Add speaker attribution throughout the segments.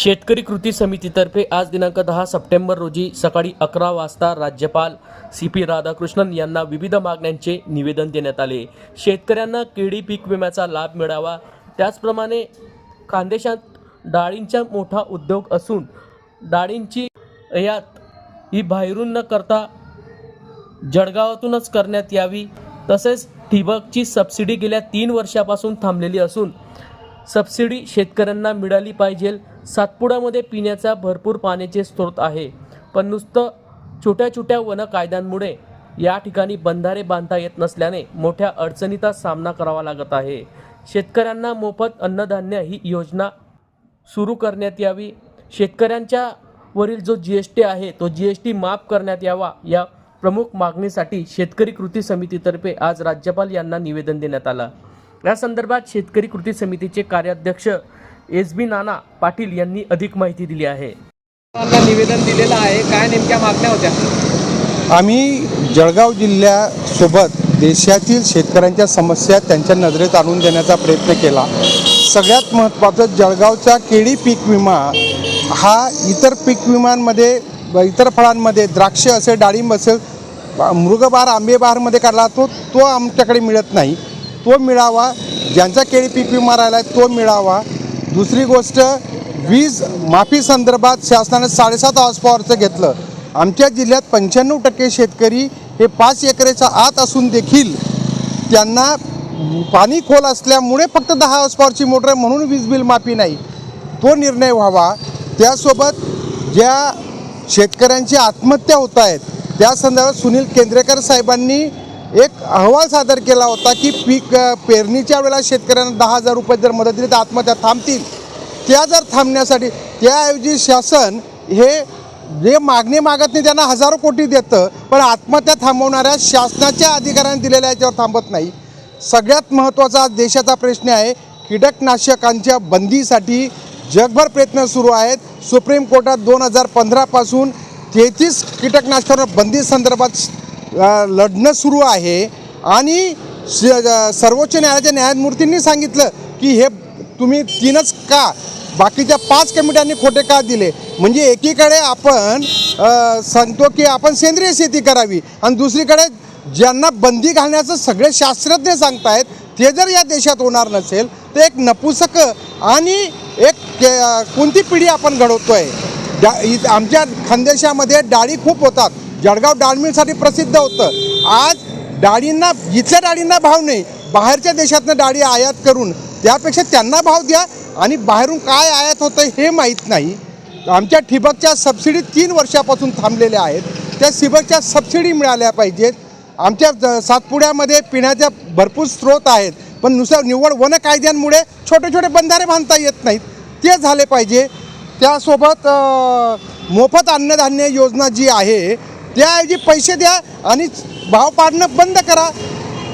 Speaker 1: शेतकरी कृती समितीतर्फे आज दिनांक दहा सप्टेंबर रोजी सकाळी अकरा वाजता राज्यपाल सी पी राधाकृष्णन यांना विविध मागण्यांचे निवेदन देण्यात आले. शेतकऱ्यांना केळी पीक विम्याचा लाभ मिळावा. त्याचप्रमाणे खानदेशात डाळींचा मोठा उद्योग असून डाळींची आयात ही बाहेरून न करता जळगावातूनच करण्यात यावी. तसेच ठिबकची सबसिडी गेल्या तीन वर्षापासून थांबलेली असून सबसिडी शेतकऱ्यांना मिळाली पाहिजे. सातपुड्यामध्ये पिण्याचा भरपूर पाण्याचे स्रोत आहे पण नुसतं छोट्या छोट्या वन कायद्यांमुळे या ठिकाणी बंधारे बांधता येत नसल्याने मोठ्या अडचणीचा सामना करावा लागत आहे. शेतकऱ्यांना मोफत अन्नधान्य ही योजना सुरू करण्यात यावी. शेतकऱ्यांच्या वरील जो जी एस टी आहे तो जी एस टी माफ करण्यात यावा या प्रमुख मागणीसाठी शेतकरी कृती समितीतर्फे आज राज्यपाल यांना निवेदन देण्यात आलं. या संदर्भात शेतकरी कृती समितीचे कार्याध्यक्ष एस बी नाना पाटील यांनी अधिक माहिती दिली आहे.
Speaker 2: निवेदन दिलेलं आहे. काय नेमक्या मागण्या होत्या?
Speaker 3: आम्ही जळगाव जिल्ह्यासोबत देशातील शेतकऱ्यांच्या समस्या त्यांच्या नजरेत आणून देण्याचा प्रयत्न केला. सगळ्यात महत्त्वाचं जळगावचा केळी पीक विमा हा इतर पीक विमांमध्ये इतर फळांमध्ये द्राक्ष असेल डाळिंब असेल मृगबार आंबेबहारमध्ये काढला तो तो आमच्याकडे मिळत नाही. तो मिळावा ज्यांचा केळी पीक विमा राहिला आहे तो मिळावा. दुसरी गोष्ट वीज माफी संदर्भात शासनाने साडेसात हॉर्स पॉवरचं घेतलं. आमच्या जिल्ह्यात पंच्याण्णव टक्के शेतकरी हे पाच एकरेच्या आत असून देखील त्यांना पाणी खोल असल्यामुळे फक्त दहा हॉर्स पॉवरची मोटर आहे म्हणून वीज बिल माफी नाही. तो निर्णय व्हावा. त्यासोबत ज्या शेतकऱ्यांची आत्महत्या होत आहेत त्या संदर्भात सुनील केंद्रेकर साहेबांनी एक अहवाल सादर केला होता की पीक पेरणीच्या वेळेला शेतकऱ्यांना दहा हजार रुपये जर मदत दिली तर आत्महत्या थांबतील त्या जर थांबण्यासाठी त्याऐवजी शासन हे जे मागणी मागत नाही त्यांना हजारो कोटी देतं पण आत्महत्या थांबवणाऱ्या शासनाच्या अधिकाऱ्यांनी दिलेल्या याच्यावर थांबत नाही. सगळ्यात महत्त्वाचा देशाचा प्रश्न आहे कीटकनाशकांच्या बंदीसाठी जगभर प्रयत्न सुरू आहेत. सुप्रीम कोर्टात दोन हजार पंधरापासून तेहतीस कीटकनाशकांवर बंदी संदर्भात लढणं सुरू आहे. आणि सर्वोच्च न्यायालयाच्या न्यायमूर्तींनी सांगितलं की हे तुम्ही तीनच का? बाकीच्या पाच कमिट्यांनी खोटे का दिले? म्हणजे एकीकडे आपण सांगतो की आपण सेंद्रिय शेती करावी आणि दुसरीकडे ज्यांना बंदी घालण्याचं सगळे शास्त्रज्ञ सांगतायत ते जर या देशात होणार नसेल तर एक नपुसक आणि एक के- कोणती पिढी आपण घडवतोय? डा आमच्या खानदेशामध्ये डाळी खूप होतात. जळगाव डाळमिलसाठी प्रसिद्ध होतं. आज डाळींना इथल्या डाळींना भाव नाही. बाहेरच्या देशातनं डाळी आयात करून त्यापेक्षा त्यांना भाव द्या आणि बाहेरून काय आयात होतं हे माहीत नाही. आमच्या ठिबकच्या सबसिडी तीन वर्षापासून थांबलेल्या आहेत. त्या ठिबकच्या सबसिडी मिळाल्या पाहिजेत. आमच्या ज- सातपुड्यामध्ये पिण्याच्या भरपूर स्रोत आहेत. पण नुसतं निव्वळ वन कायद्यांमुळे छोटे छोटे बंधारे बांधता येत नाहीत. ते झाले पाहिजे. त्यासोबत मोफत अन्नधान्य योजना जी आहे त्याऐवजी पैसे द्या आणि भाव पाडणं बंद करा.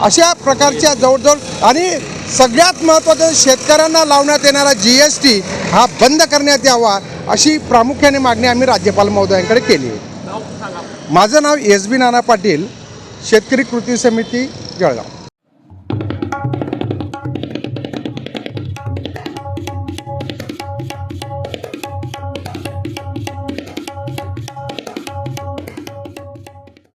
Speaker 3: अशा प्रकारच्या जवळजवळ आणि सगळ्यात महत्त्वाचं शेतकऱ्यांना लावण्यात येणारा जी एस टी हा बंद करण्यात यावा अशी प्रामुख्याने मागणी आम्ही राज्यपाल महोदयांकडे केली आहे. माझं नाव एस बी नाना पाटील शेतकरी कृती समिती जळगाव.